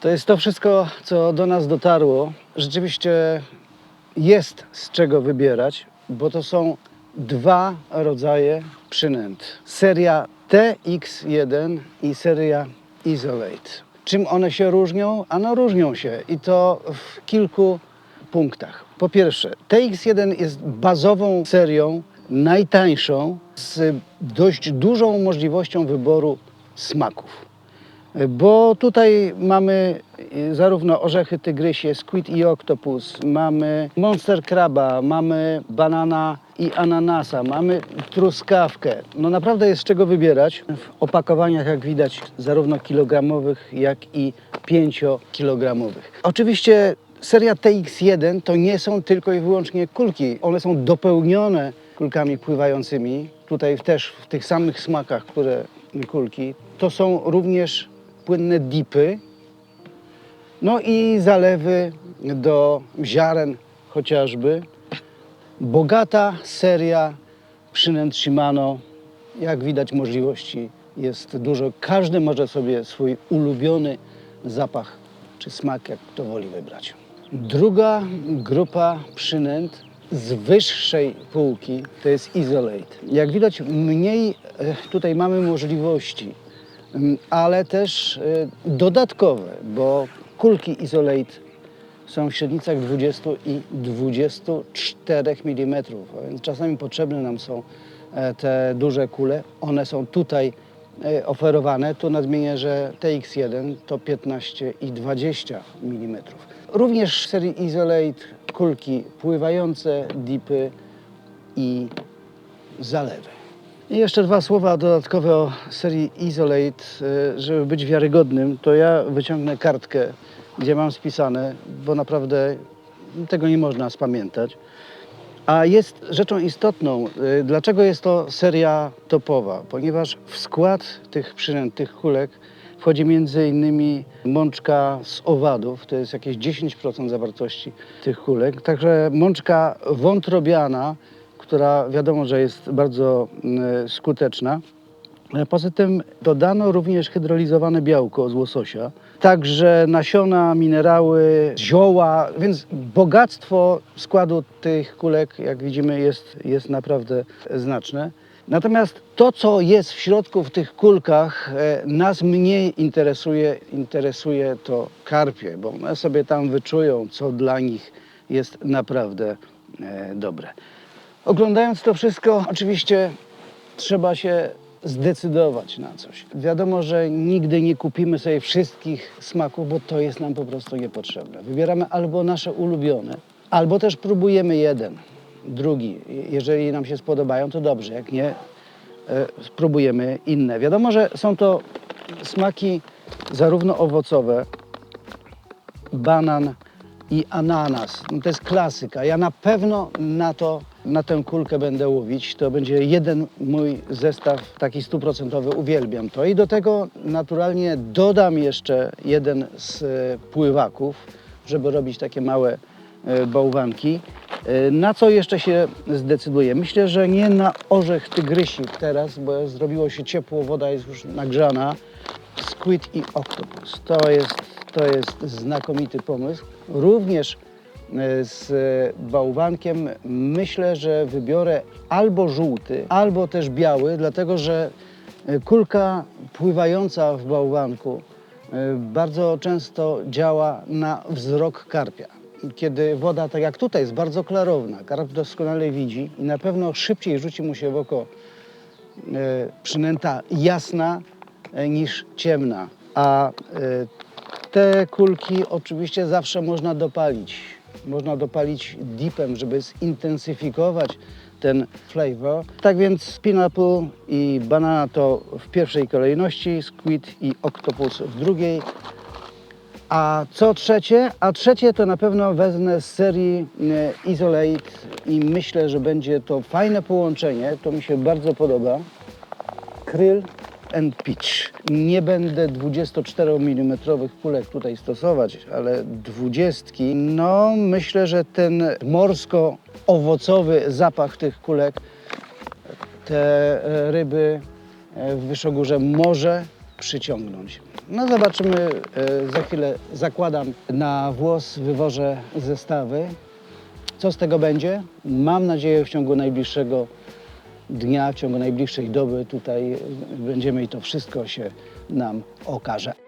To jest to wszystko, co do nas dotarło. Rzeczywiście jest z czego wybierać, bo to są dwa rodzaje przynęt. Seria TX1 i seria Isolate. Czym one się różnią? Ano różnią się i to w kilku punktach. Po pierwsze, TX1 jest bazową serią, najtańszą, z dość dużą możliwością wyboru smaków. Bo tutaj mamy y, zarówno orzechy tygrysie, squid i octopus, mamy monster kraba, mamy banana i ananasa, mamy truskawkę. No naprawdę jest z czego wybierać. W opakowaniach, jak widać, zarówno kilogramowych, jak i pięciokilogramowych. Oczywiście seria TX1 to nie są tylko i wyłącznie kulki. One są dopełnione kulkami pływającymi. Tutaj też w tych samych smakach, które kulki. To są również płynne dipy, no i zalewy do ziaren chociażby. Bogata seria przynęt Shimano. Jak widać możliwości jest dużo. Każdy może sobie swój ulubiony zapach czy smak, jak to woli wybrać. Druga grupa przynęt z wyższej półki to jest Isolate. Jak widać mniej e, tutaj mamy możliwości, ale też y, dodatkowe, bo kulki Isolate są w średnicach 20 i 24 mm, więc czasami potrzebne nam są e, te duże kule. One są tutaj e, oferowane. Tu nadmienię, że TX1 to 15 i 20 mm. Również w serii Isolate kulki pływające, dipy i zalewy. I jeszcze dwa słowa dodatkowe o serii Isolate. E, Żeby być wiarygodnym, to ja wyciągnę kartkę, gdzie mam spisane, bo naprawdę tego nie można spamiętać. A jest rzeczą istotną, e, dlaczego jest to seria topowa? Ponieważ w skład tych przynęt, tych kulek wchodzi między innymi mączka z owadów, to jest jakieś 10% zawartości tych kulek. Także mączka wątrobiana, która wiadomo, że jest bardzo mm, skuteczna. E, Poza tym dodano również hydrolizowane białko z łososia, także nasiona, minerały, zioła, więc bogactwo składu tych kulek, jak widzimy, jest, jest naprawdę znaczne. Natomiast to, co jest w środku w tych kulkach, e, nas mniej interesuje. Interesuje to karpie, bo one sobie tam wyczują, co dla nich jest naprawdę e, dobre. Oglądając to wszystko, oczywiście trzeba się zdecydować na coś. Wiadomo, że nigdy nie kupimy sobie wszystkich smaków, bo to jest nam po prostu niepotrzebne. Wybieramy albo nasze ulubione, albo też próbujemy jeden, drugi. Jeżeli nam się spodobają, to dobrze, jak nie, e, spróbujemy inne. Wiadomo, że są to smaki zarówno owocowe, banan i ananas. No to jest klasyka. Ja na pewno na to, na tę kulkę będę łowić. To będzie jeden mój zestaw taki stuprocentowy. Uwielbiam to. I do tego naturalnie dodam jeszcze jeden z e, pływaków, żeby robić takie małe e, bałwanki. E, Na co jeszcze się zdecyduję? Myślę, że nie na orzech tygrysi teraz, bo zrobiło się ciepło, woda jest już nagrzana. Squid i octopus. To jest, to jest znakomity pomysł. Również z bałwankiem myślę, że wybiorę albo żółty, albo też biały, dlatego że kulka pływająca w bałwanku e, bardzo często działa na wzrok karpia. Kiedy woda, tak jak tutaj, jest bardzo klarowna, karp doskonale widzi i na pewno szybciej rzuci mu się w oko e, przynęta jasna e, niż ciemna. A te kulki oczywiście zawsze można dopalić. Można dopalić dipem, żeby zintensyfikować ten flavor. Tak więc pineapple i banana to w pierwszej kolejności, squid i octopus w drugiej. A co trzecie? A trzecie to na pewno wezmę z serii e, Isolate i myślę, że będzie to fajne połączenie. To mi się bardzo podoba. Kryl and pitch. Nie będę 24 mm kulek tutaj stosować, ale 20. No myślę, że ten morsko-owocowy zapach tych kulek te e, ryby e, w Wyszogórze może przyciągnąć. No zobaczymy, e, za chwilę zakładam na włos, wywożę zestawy. Co z tego będzie? Mam nadzieję w ciągu najbliższego dnia, w ciągu najbliższej doby tutaj będziemy i to wszystko się nam okaże.